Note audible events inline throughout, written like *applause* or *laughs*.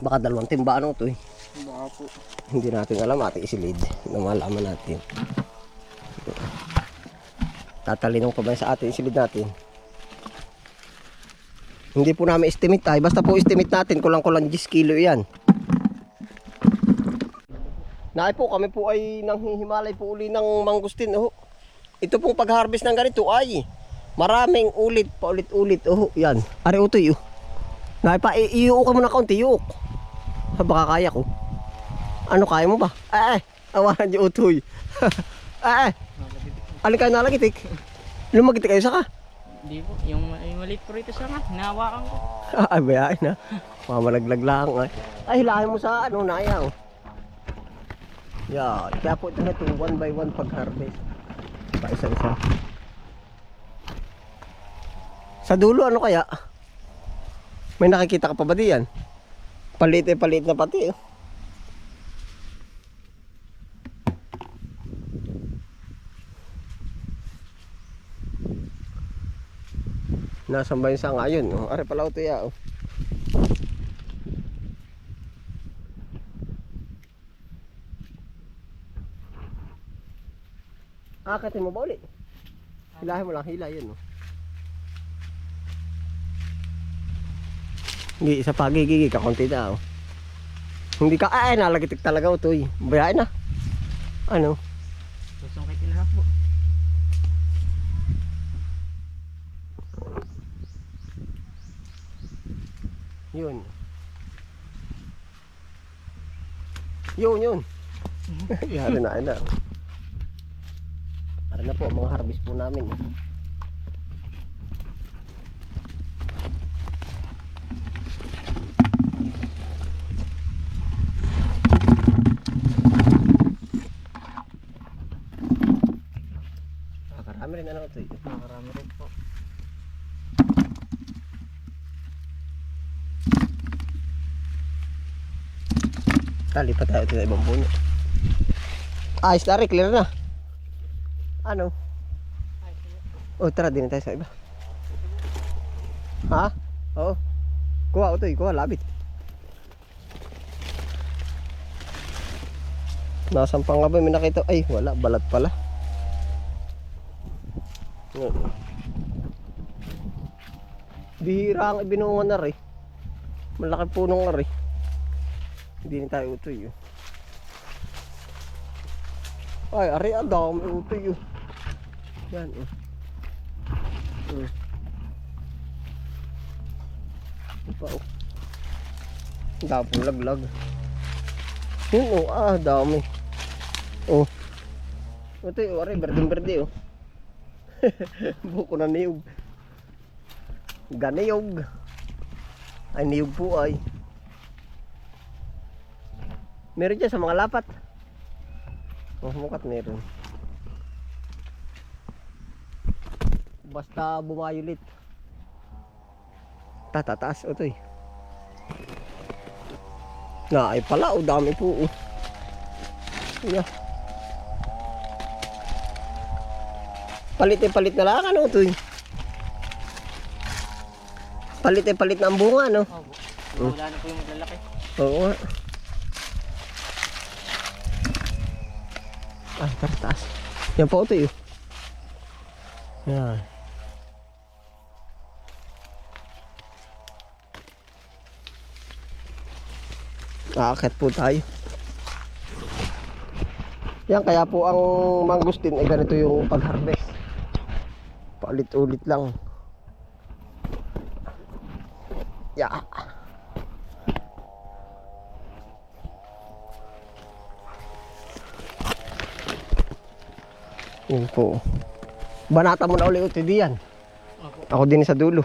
Baka dalawang timba ano to eh. Baka po. Hindi natin alam ate isilid na malaman natin. Tatalinong pa ba sa atin isilid natin? Hindi po namin estimate tayo. Basta po estimate natin. Kulang-kulang 10 kilo yan. Naay po kami po ay nanghihimalay po uli ng mangustin. Oh. Ito pong pag-harvest ng ganito ay maraming ulit pa ulit-ulit. Oh, yan. Ari utoy. Oh. Naay pa iuok ka muna kaunti. Iuok. Baka kaya ko. Ano kaya mo ba? Eh, eh. Awanan niyo utoy. *laughs* eh, eh. Alin kayo nalagitik? Lumagitik kayo saka? Hindi po. Yung, yung maliit po rito sa nga. Hinahawakan ko. *laughs* Ay, bayain na. Mamalaglag lang. Ay, ay hilahin mo sa ano, naya. Oh. Yan. Kaya po ito na ito, one by one pag-harvest. Pa isa-isa. Sa dulo, ano kaya? May nakikita ka pa ba diyan? Palit eh, palit na pati. Oh. Nasaan ba yung sa ngayon? Oh, are pala ito ya. Oh. Akatin mo ba ulit? Hilahin mo lang, hila yun. Oh. Hindi, isa pa gigigi ka, konti na. Oh. Hindi ka, ay, nalagitik talaga ito eh. Bayain na. Ano? Susungkitin na lang po. Yun. Yun, yun. *laughs* Yari na, na. Ari na po, mga harvest po namin. Ano ito. Nakarami rin po. Tali pa tayo sa ibang puno. Ayos na rin, clear na. Ano? O tara din tayo sa iba. Ha? Oo. Kuha ito, kuha labit. Nasaan pa nga ba may nakita? Ay, wala, balat pala. Yun. Bihira ang ibinungan na rin. Malaki punong na rin. Hindi na tayo utoy. Oh. Ay, ari ang dami utoy. Oh. Yan. Oh. Mm. Ito pa oh. Ang dami pong laglag. Yun oh, ah, dami. Oh. Utoy, oh, ari, berdeng berde oh. *laughs* Buko na niyog. Ganiyog. Ay, niyog po ay. Meron dyan sa mga lapat. Oh, mukat meron. Basta bumayulit. Tatataas o to eh. Na ay pala, o dami po. Oh. Yeah. Palit eh palit na lang ano to eh. Palit eh palit na ang bunga no. Opo. Wala na po yung malalaki. Oo nga. Ah, tara taas. Yan pa ito yun. Yan. Aakit po tayo. Yan, kaya po ang mangustin ay ganito yung pag-harvest. Paulit-ulit lang. Yeah. Yun po. Banata mo na ulit uti diyan. Ako din sa dulo.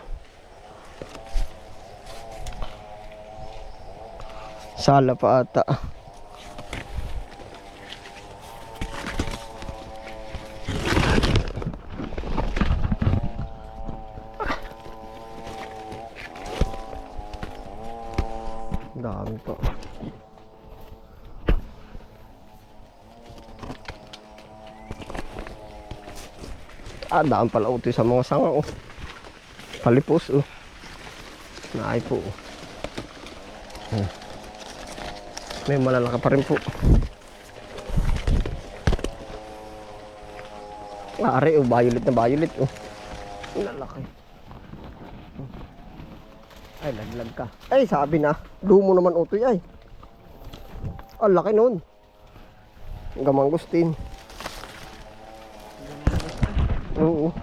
Sala pa ata. Dami pa. Ah, daan pala utoy sa mga sanga oh. Palipos oh. Naay po oh. Oh. May malalaki pa rin po. Ari, oh, violet na violet, oh. Lalaki. Ay, laglag ka. Ay, sabi na. Lumo naman utoy ay. Ang laki nun. Gamangustin. Oo.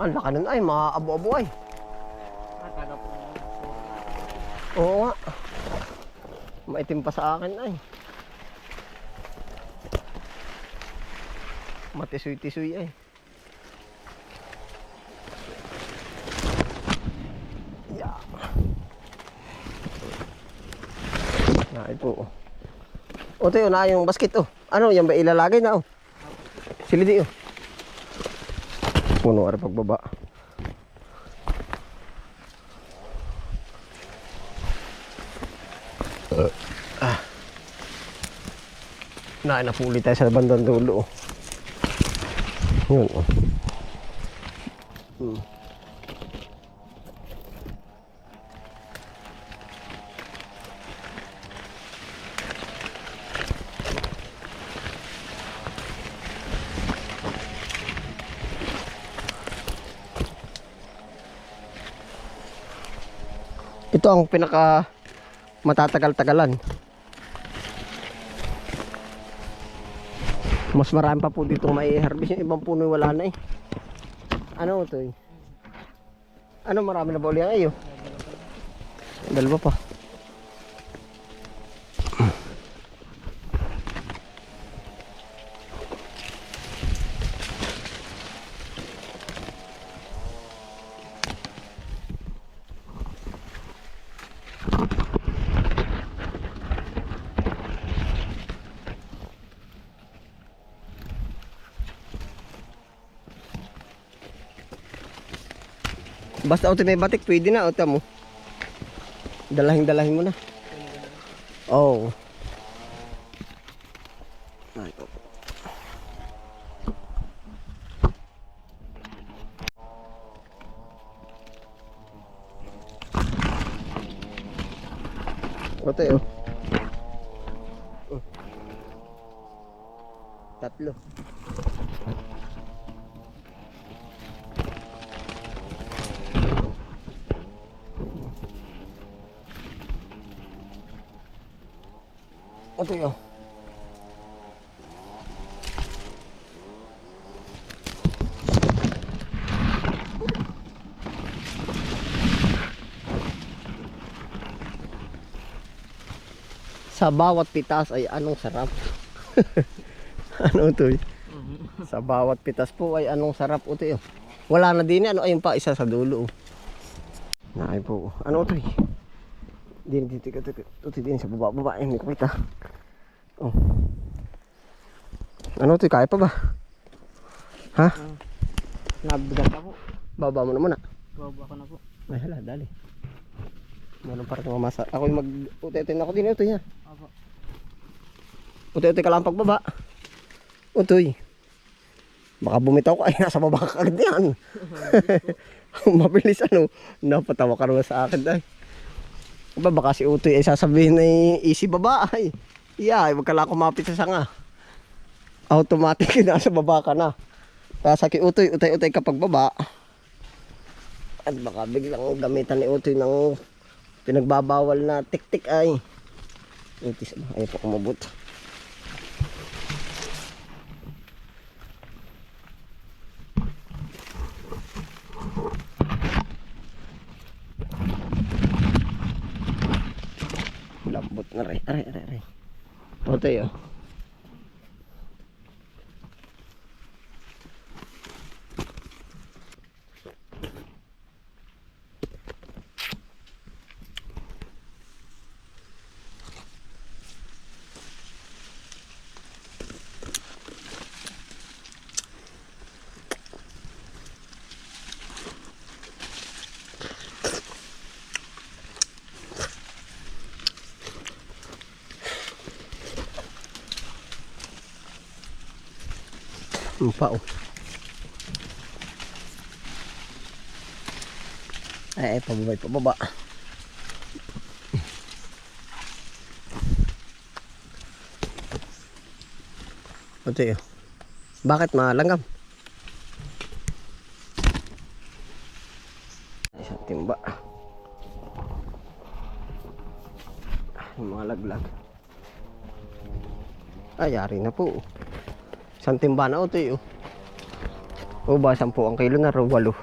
Ang laki nun ay, mga abo-abo ay. Oo nga. Maitim pa sa akin ay. Matisuy-tisuy ay. Yeah. Naay po. O tayo na yung basket oh. Ano yan ba ilalagay na oh. Sili di oh. Puno ara pagbaba. Na napuli tayo sa bandang dulo. oh. Yun oh. Hmm. Ito ang pinaka matatagal-tagalan. Mas marami pa po dito may harvest yung ibang puno wala na eh. Ano to eh? Ano marami na ba uli ang iyo? Dalawa pa. Basta auto may batik, pwede na auto mo. Dalahin dalahin mo na. Oh. Ay, opo. Ote oh. Oh. Tatlo. Oh. Sa bawat pitas ay anong sarap. *laughs* ano to? eh? Sa bawat pitas po ay anong sarap ito yun. Wala na din eh. ano ayun pa isa sa dulo. oh. Naay po. Ano to? eh? Din dito dito dito din sa baba baba hindi ko kita. Oh. Ano to? Kaya pa ba? Ha? Nabigat ako. Baba mo naman ah. Baba ko na po. Ay hala, dali. Meron para kang mamasa. Ako yung mag... Utetin ako din ito yan. Ako. Utoy-utoy ka lang pagbaba. Utoy. Baka bumitaw ka, ay nasa baba ka agad yan. Mabilis ano, napatawa ka naman sa akin ay. Diba baka si Utoy ay sasabihin na easy baba ay. Yeah, wag ka lang kumapit sa sanga. Automatic *laughs* nasa baba ka na. Kaya sa ki Utoy, utay-utay kapag baba. At baka biglang gamitan ni Utoy ng pinagbabawal na tik-tik ay. Itis ba? Ayaw po kumabot. Lambot na rin. Aray, aray, aray. O tayo. Ang pao. Ay, ay, pababa, pababa. Ito yun. Bakit malanggam? Isang timba. Yung mga laglag. Ay, yari na po. Isang timba na ito yun. O ba, sampu ang kilo na raw, walo.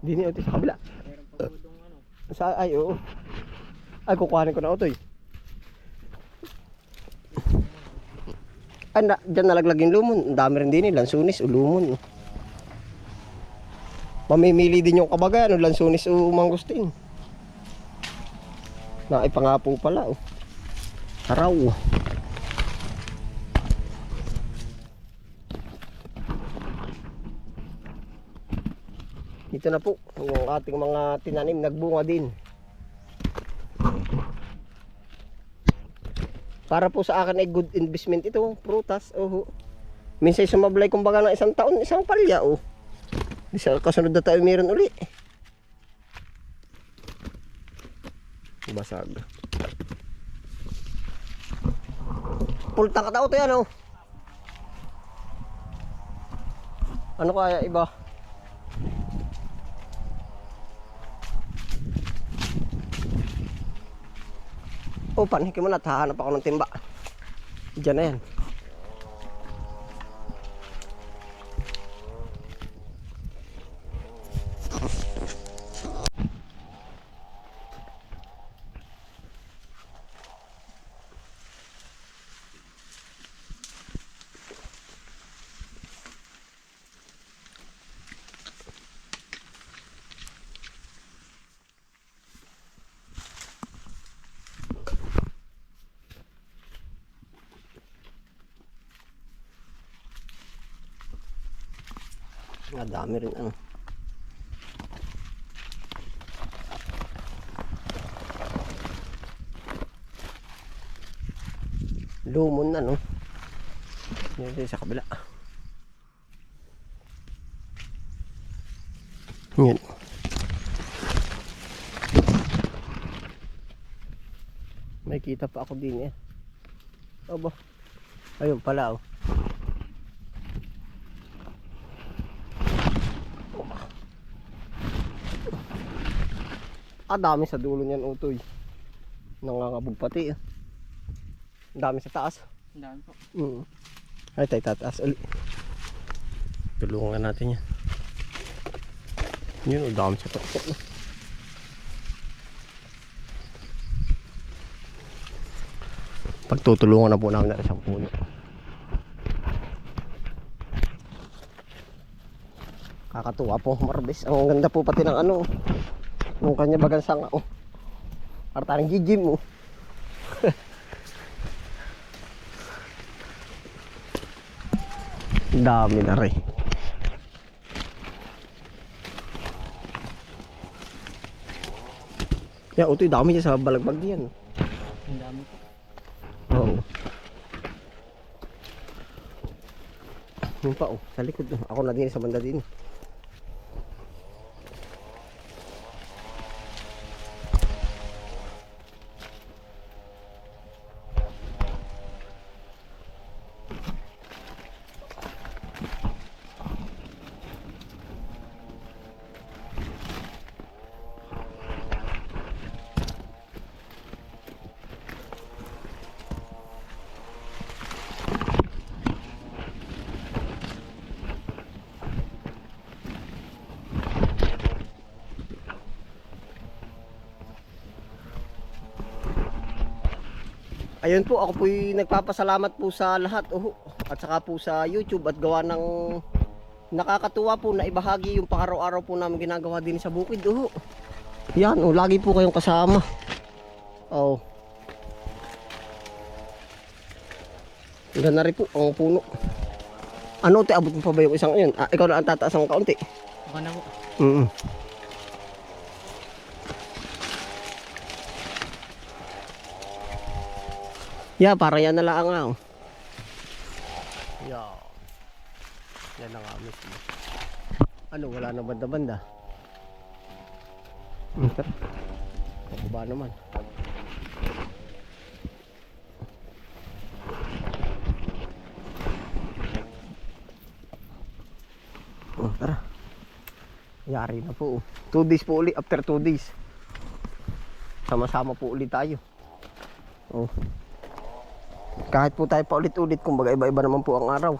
Dini ito sa kabila. Sa ay oo. Ay kukuhanin ko na otoy. Ay, na, dyan nalaglag yung lumon. Ang dami rin din eh. Lansunis o lumon. Mamimili din yung kabagayan. O lansunis o mangustin. Naipangapo pala. Oh. Haraw. Ito na po. Yung ating mga tinanim. Nagbunga din. Para po sa akin ay good investment ito, prutas. Oh. Minsan sumablay kumbaga ng isang taon, isang palya oh. Sa kasunod na tayo meron uli. Basag. Pultang ka tao to yan oh. Ano kaya iba? Oh, panhikin mo na. Hahanap ako ng timba. Diyan na yan. Ang dami rin ano. Lumon na no. Din sa kabila. Yan. May kita pa ako din eh. Aba. Ayun pala oh. Ah, dami sa dulo niyan utoy. Nangangabog pati. Ang dami sa taas. Ang dami po. Mm. Ay, tayo tataas uli. Tulungan natin yan. Yun, ang dami sa no? Pagtutulungan na po namin na isang puno. Kakatuwa po marbis. Ang ganda po pati ng ano. Nung kanya bagang sanga. Oh. Parang gigim oh. *laughs* Dami na rin. Ya, utoy dami niya sa balagbag diyan. Ang dami. Oo. Yung pa oh, sa likod. oh. Ako na din sa banda din. Ayun po, ako po'y nagpapasalamat po sa lahat oh, at saka po sa YouTube at gawa ng nakakatuwa po na ibahagi yung pang-araw-araw po namin ginagawa din sa bukid. Oh. Yan, oh, lagi po kayong kasama. Oh. Ganda rin po ang puno. Ano, te, abot mo pa ba yung isang yun? Ah, ikaw na ang tataas ng kaunti. Baka na po. Mm. Yeah, parang yan na lang nga. Oh. Yeah. Yan na nga mismo. Ano, wala na banda-banda. Tara. Pababa naman. Oh, tara. Yari na po. 2 days po ulit. After 2 days. Sama-sama po ulit tayo. Oh. Kahit po tayo pa ulit-ulit, kumbaga iba-iba naman po ang araw.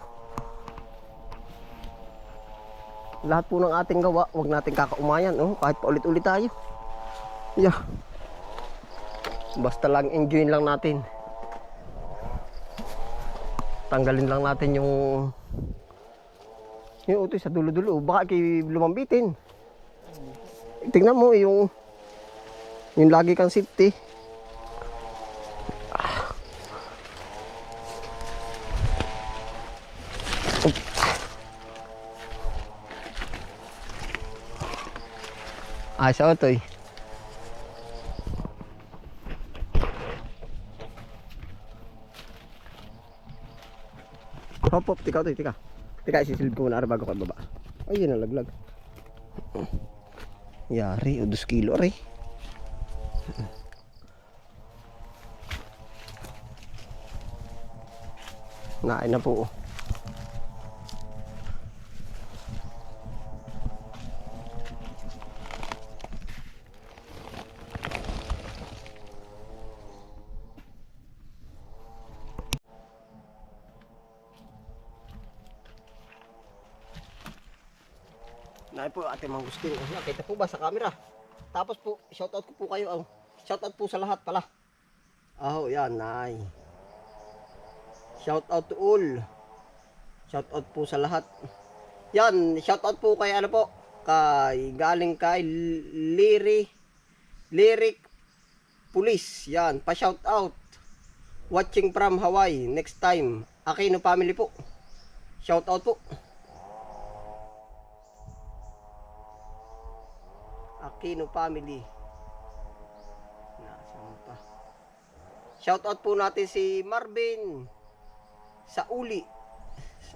Lahat po ng ating gawa, wag nating kakaumayan, oh, kahit pa ulit-ulit tayo. Yeah. Basta lang enjoy lang natin. Tanggalin lang natin yung yung utoy sa dulo-dulo, baka kay lumambitin. Tingnan mo yung yung lagi kang safety. Ay, sa otoy. Hop, hop, tika, otoy, tika. Tika, isisilid ko muna bago ka baba. Ay, yun nalaglag. Yari, o dos kilo, aray. Nain na po. oh. Ate Mangustin. Oh, nakita po ba sa camera? Tapos po, shoutout ko po kayo. Oh. Shoutout po sa lahat pala. Oh, yan, nay. Shoutout to all. Shoutout po sa lahat. Yan, shoutout po kay ano po, kay galing kay Lyric Lyric Police. Yan, pa shoutout. Watching from Hawaii next time. Aquino family po. Shoutout po. Aquino family. Nasaan pa? Shoutout po natin si Marvin sa uli.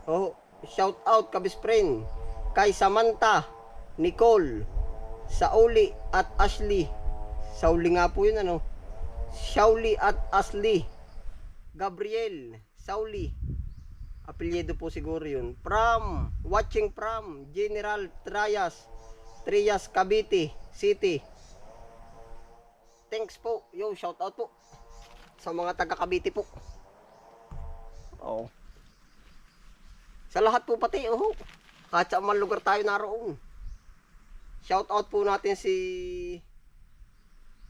Oh, shout out ka best friend kay Samantha, Nicole, Sauli at Ashley. Sauli nga po yun ano. Shauli at Ashley. Gabriel, Sauli. Apelyido po siguro yun. From, watching from General Trias, Trias Cavite City. Thanks po. Yo, shout out po sa mga taga Cavite po. Oo. Sa lahat po pati, oh. Kahit sa man lugar tayo naroon. Shout out po natin si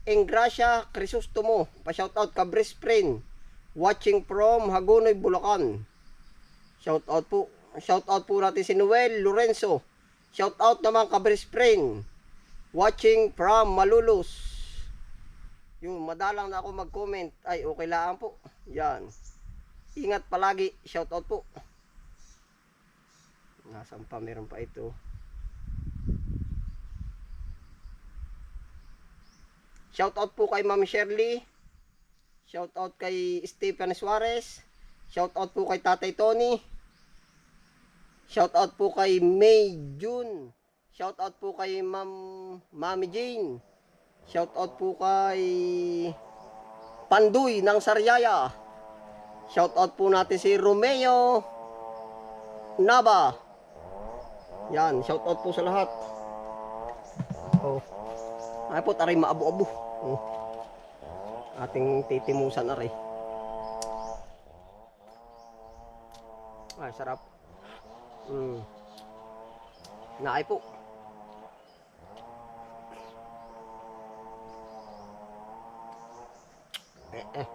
Ingracia Crisostomo. Pa-shout out ka friend. Watching from Hagonoy, Bulacan. Shout out po. Shout out po natin si Noel Lorenzo. Shout out naman ka best friend. Watching from Malulus. Yun, madalang na ako mag-comment. Ay, okay lang po. Yan. Ingat palagi. Shout out po. Nasaan pa? Meron pa ito. Shout out po kay Ma'am Shirley. Shout out kay Stephen Suarez. Shout out po kay Tatay Tony. Shout out po kay May June. Shout out po kay Ma'am Mami Jane. Shout out po kay Panduy ng Sariaya. Shout out po natin si Romeo Nava. Yan, shout out po sa lahat. Oh. Ay po, taray maabo-abo. Oh. Ating titimusan na rin. Ay, sarap. Mm. Naay po. Eh, eh.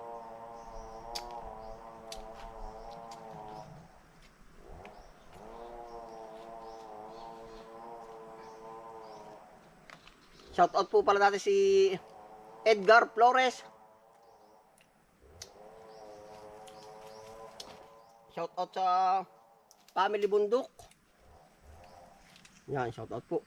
Shout out po pala natin si Edgar Flores. Shout out sa Family Bundok. Yan, shout out po.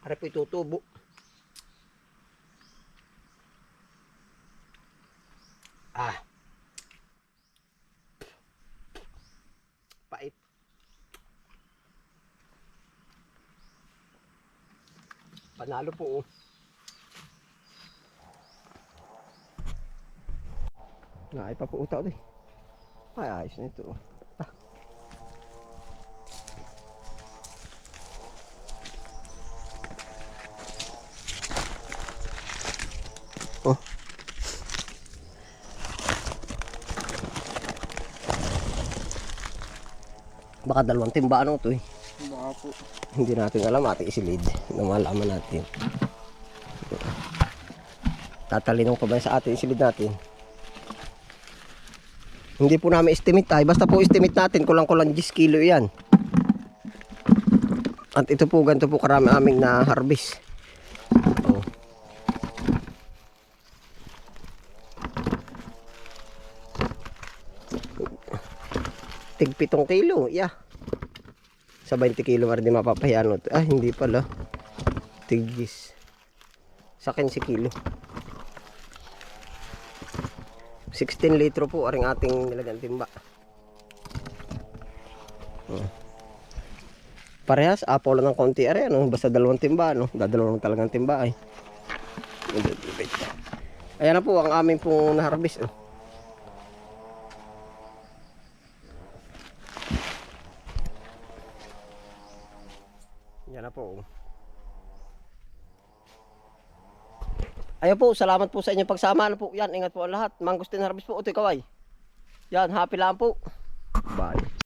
Para po itutubo. Ah. Pait. Panalo po. oh. Nga, pa po utaw din. Ay, ayos na ito. oh. Ah. Oh. Baka dalawang timba ano to eh. Baka po. Hindi natin alam ate isilid na malaman natin. Tatalinong pa ba sa atin isilid natin? Hindi po namin estimate tayo. Basta po estimate natin kulang-kulang 10 kilo yan. At ito po ganito po karami aming na harvest. Oh. Tig 7 kilo, yeah. Sa 20 kilo mar di mapapahiyan. Ah, hindi pala. Tigis. Sa 15 kilo. 16 litro po aring ating nilagyan timba. Oh. Parehas, apaw lang ng konti are ano, basta dalawang timba no. Dadalawang talagang timba ay. Ayan na po ang aming pong na-harvest. Oh. Ayun po, salamat po sa inyong pagsama. Ano po, yan, ingat po ang lahat. Mangustin harvest po, utoy kaway. Yan, happy lang po. Bye.